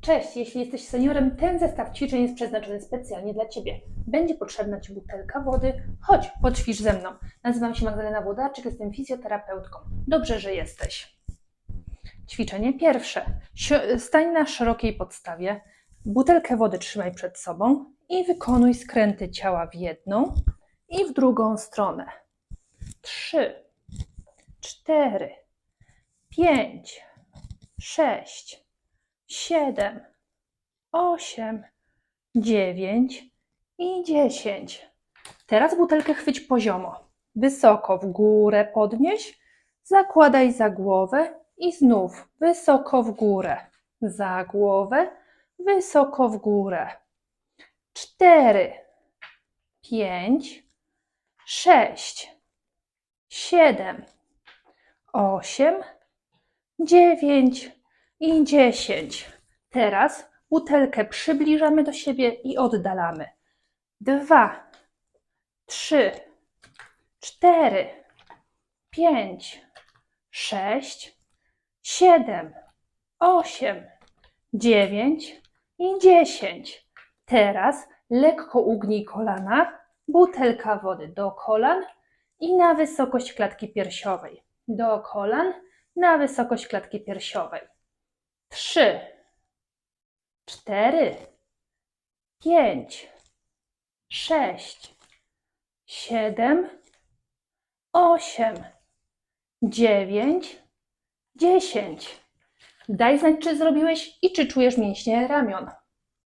Cześć, jeśli jesteś seniorem, ten zestaw ćwiczeń jest przeznaczony specjalnie dla Ciebie. Będzie potrzebna Ci butelka wody. Chodź, poćwicz ze mną. Nazywam się Magdalena Włodarczyk, jestem fizjoterapeutką. Dobrze, że jesteś. Ćwiczenie pierwsze. Stań na szerokiej podstawie, butelkę wody trzymaj przed sobą i wykonuj skręty ciała w jedną i w drugą stronę. Trzy, cztery, pięć, sześć, siedem, osiem, dziewięć i dziesięć. Teraz butelkę chwyć poziomo. Wysoko w górę podnieś, zakładaj za głowę i znów wysoko w górę. Za głowę, wysoko w górę. Cztery, pięć, sześć, siedem, osiem, dziewięć i dziesięć. Teraz butelkę przybliżamy do siebie i oddalamy. Dwa, trzy, cztery, pięć, sześć, siedem, osiem, dziewięć i dziesięć. Teraz lekko ugnij kolana, butelka wody do kolan i na wysokość klatki piersiowej. Do kolan, na wysokość klatki piersiowej. Trzy, cztery, pięć, sześć, siedem, osiem, dziewięć, dziesięć. Daj znać, czy zrobiłeś i czy czujesz mięśnie ramion.